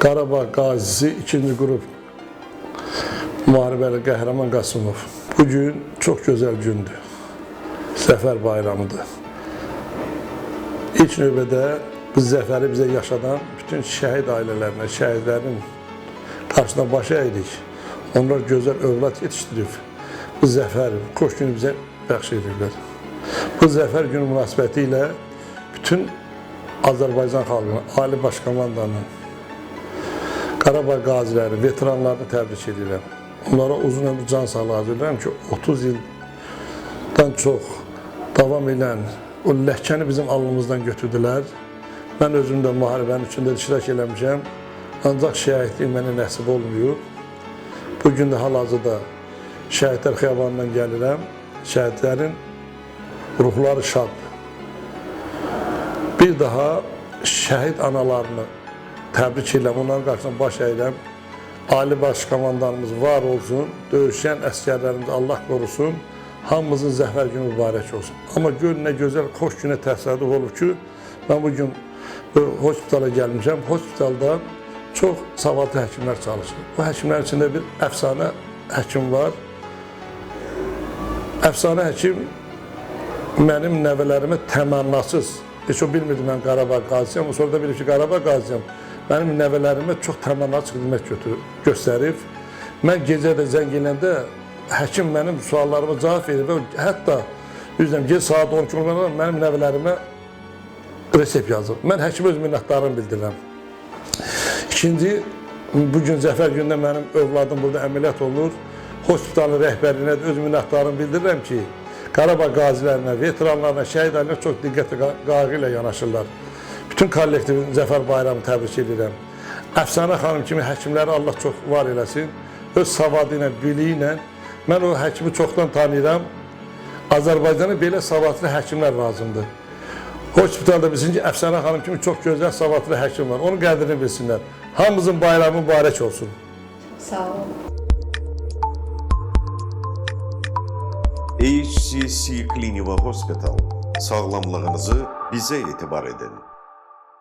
Qarabağ qazisi 2-ci qrup müharibəli Qəhrəman Qasımov. Bu gün çox gözəl gündür. Zəfər bayramıdır. İlk növbədə bu zəfəri bizə yaşadan bütün şəhid ailələrinə, şəhidlərin qarşısına baş əydik. Onlar gözəl övlad yetişdirib. Bu zəfər, xoş günü bizə bəxş ediblər. Bu zəfər günü münasibəti ilə bütün Azərbaycan xalqına, Ali Baş Komandanın, Qarabağ qaziləri, veteranlarını təbrik edirəm. Onlara uzun ömür can sağlığı arzu edirəm ki, 30 ildən çox davam edən o ləhkəni bizim alnımızdan götürdülər. Mən özüm də müharibənin içində iştirak eləmişəm. Ancaq şəhidlik mənə nəsib olmuyor. Bu gün də hal-hazırda şəhidlər xiyabanından gəlirəm. Şəhidlərin ruhları şad. Bir daha şəhid analarını təbrik edirəm, onların qarşısına baş əyirəm. Ali Baş Komandanımız var olsun, döyüşən əskərlərimizi Allah qorusun, hamımızın zəfər günü mübarək olsun. Amma gör nə gözəl, xoş günə təsadüf olub ki, mən bu gün bu hospitala gəlmişəm. Hospitalda çox savadlı həkimlər çalışır. Bu həkimlərin içində bir əfsanə həkim var. Əfsanə həkim mənim nəvələrimə təmənnasız, heç o bilmirdi mən Qarabağ qazisiyəm, sonra da bilib ki, Qarabağ qazisiyəm. Mənim nəvələrimə çox təmənnasız xidmət göstərib. Mən gecə də zəng eləndə həkim mənim suallarıma cavab verir və hətta üzrəm gec saat 12 olmadan mənim nəvələrimə resept yazıb. Mən həkimə öz minnətdarımı bildirirəm. İkinci, bu gün Zəfər günündə mənim övladım burada əməliyyat olunur. Hospitalın rəhbərinə öz minnətdarımı bildirirəm ki, Qarabağ qazilərinə, veteranlarına, şəhidlərinə çox diqqətli qayğı ilə yanaşırlar. Bütün kollektivin Zəfər bayramını təbrik edirəm. Əfsanə xanım kimi həkimləri Allah çox var eləsin. Öz savadı ilə, biliyi ilə. Mən o həkimi çoxdan tanıyıram. Azərbaycana belə savadlı həkimlər lazımdır. Hospitalda bilsin ki, Əfsanə xanım kimi çox gözəl savadlı həkim var. Onun qədrini bilsinlər. Hamımızın bayramı mübarək olsun. Sağ olun. HCC Cliniva Hospital. Sağlamlığınızı bize itibar edin.